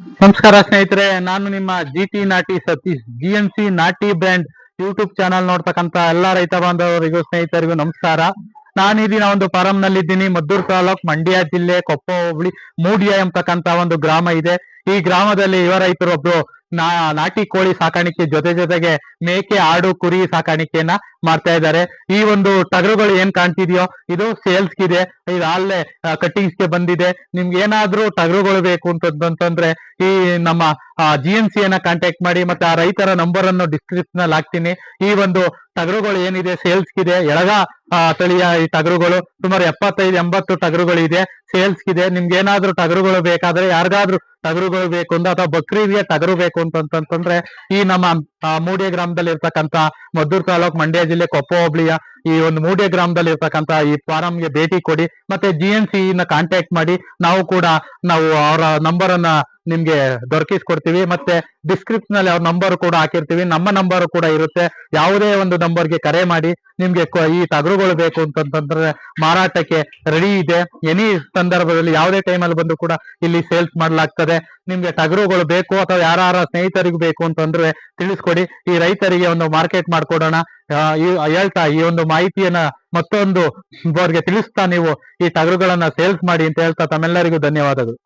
ನಮಸ್ಕಾರ ಸ್ನೇಹಿತರೆ, ನಾನು ನಿಮ್ಮ ಜಿ ಟಿ ನಾಟಿ ಸತೀಶ್ ಜಿ ಎಂ ಸಿ ನಾಟಿ ಬ್ರ್ಯಾಂಡ್ ಯೂಟ್ಯೂಬ್ ಚಾನಲ್ ನೋಡ್ತಕ್ಕಂತ ಎಲ್ಲಾ ರೈತ ಬಾಂಧವರಿಗೂ, ಸ್ನೇಹಿತರಿಗೂ ನಮಸ್ಕಾರ. ನಾನು ಇದೀನ ದಿನ ಒಂದು ಫಾರಂ ನಲ್ಲಿದ್ದೀನಿ ಮದ್ದೂರು ತಾಲೂಕ್ ಮಂಡ್ಯ ಜಿಲ್ಲೆ ಕೊಪ್ಪ ಹೋಬಳಿ ಮೂಡಿಯ ಎಂಬತಕ್ಕಂತ ಒಂದು ಗ್ರಾಮ ಇದೆ. ಈ ಗ್ರಾಮದಲ್ಲಿ ಯುವ ರೈತರು ಒಬ್ರು ನಾ, ನಾಟಿ ಕೋಳಿ ಸಾಕಾಣಿಕೆ ಜೊತೆ ಜೊತೆಗೆ ಮೇಕೆ, ಆಡು, ಕುರಿ ಸಾಕಾಣಿಕೆಯನ್ನ ಮಾಡ್ತಾ ಇದ್ದಾರೆ. ಈ ಒಂದು ಟಗರುಗಳು ಏನ್ ಕಾಣ್ತಿದ್ಯೋ, ಇದು ಸೇಲ್ಸ್ ಇದೆ ಇದು ಅಲ್ಲೇ ಕಟ್ಟಿಂಗ್ಸ್ಗೆ ಬಂದಿದೆ. ನಿಮ್ಗೆ ಏನಾದ್ರೂ ಟಗರುಗಳು ಬೇಕು ಅಂತಂದ್ರೆ ಈ ನಮ್ಮ ಜಿ ಎಂ ಸಿ ಅನ್ನ ಕಾಂಟ್ಯಾಕ್ಟ್ ಮಾಡಿ ಮತ್ತೆ ಆ ರೈತರ ನಂಬರ್ ಅನ್ನು ಡಿಸ್ಕ್ರಿಪ್ಷನ್ ಹಾಕ್ತೀನಿ. ಈ ಒಂದು ಟಗರುಗಳು ಏನಿದೆ ಸೇಲ್ಸ್ ಇದೆ ಎಳಗ ತಳಿಯ ಈ ಟಗರುಗಳು ಸುಮಾರು ಎಪ್ಪತ್ತೈದು, ಎಂಬತ್ತು ಟಗರುಗಳು ಇದೆ ಸೇಲ್ಸ್ ಇದೆ ನಿಮ್ಗೆ ಏನಾದ್ರು ಟಗರುಗಳು ಬೇಕಾದ್ರೆ, ಯಾರಿಗಾದ್ರೂ ಟಗರುಗಳು ಬೇಕು ಅಂತ ಅಥವಾ ಬಕ್ರೀದ್ಗೆ ಟಗರು ಬೇಕು ಅಂತಂತಂದ್ರೆ, ಈ ನಮ್ಮ ಮೂಡೆ ಗ್ರಾಮದಲ್ಲಿ ಇರ್ತಕ್ಕಂತ ಮದ್ದೂರು ತಾಲೂಕ್ ಮಂಡ್ಯ ಜಿಲ್ಲೆ ಕೊಪ್ಪ ಹೋಬಳಿಯ ಈ ಒಂದು ಮೂಡಿಯ ಗ್ರಾಮದಲ್ಲಿ ಇರ್ತಕ್ಕಂತ ಈ ಫಾರಂಗೆ ಭೇಟಿ ಕೊಡಿ. ಮತ್ತೆ ಜಿ ಎನ್ ಸಿ ಕಾಂಟ್ಯಾಕ್ಟ್ ಮಾಡಿ, ನಾವು ಕೂಡ ನಾವು ಅವರ ನಂಬರ್ ಅನ್ನ ನಿಮ್ಗೆ ದೊರಕಿಸ್ಕೊಡ್ತೀವಿ ಮತ್ತೆ ಡಿಸ್ಕ್ರಿಪ್ಷನ್ ಅಲ್ಲಿ ಅವ್ರ ನಂಬರ್ ಕೂಡ ಹಾಕಿರ್ತೀವಿ. ನಮ್ಮ ನಂಬರ್ ಕೂಡ ಇರುತ್ತೆ. ಯಾವುದೇ ಒಂದು ನಂಬರ್ಗೆ ಕರೆ ಮಾಡಿ ನಿಮ್ಗೆ ಈ ತಗರುಗಳು ಬೇಕು ಅಂತಂತಂದ್ರೆ ಮಾರಾಟಕ್ಕೆ ರೆಡಿ ಇದೆ. ಎನಿ ಸಂದರ್ಭದಲ್ಲಿ ಯಾವುದೇ ಟೈಮಲ್ಲಿ ಬಂದು ಕೂಡ ಇಲ್ಲಿ ಸೇಲ್ಸ್ ಮಾಡಲಾಗ್ತದೆ. ನಿಮ್ಗೆ ಟಗರುಗಳು ಬೇಕು ಅಥವಾ ಯಾರ ಸ್ನೇಹಿತರಿಗೆ ಬೇಕು ಅಂತಂದ್ರೆ ತಿಳಿಸ್ಕೊಡಿ. ಈ ರೈತರಿಗೆ ಒಂದು ಮಾರ್ಕೆಟ್ ಮಾಡ್ಕೊಡೋಣ. ಹೇಳ್ತಾ ಈ ಒಂದು ಮಾಹಿತಿಯನ್ನ ಮತ್ತೊಂದು ಅವ್ರಿಗೆ ತಿಳಿಸ್ತಾ ನೀವು ಈ ಟಗರುಗಳನ್ನ ಸೇಲ್ಸ್ ಮಾಡಿ ಅಂತ ಹೇಳ್ತಾ ತಮ್ಮೆಲ್ಲರಿಗೂ ಧನ್ಯವಾದಗಳು.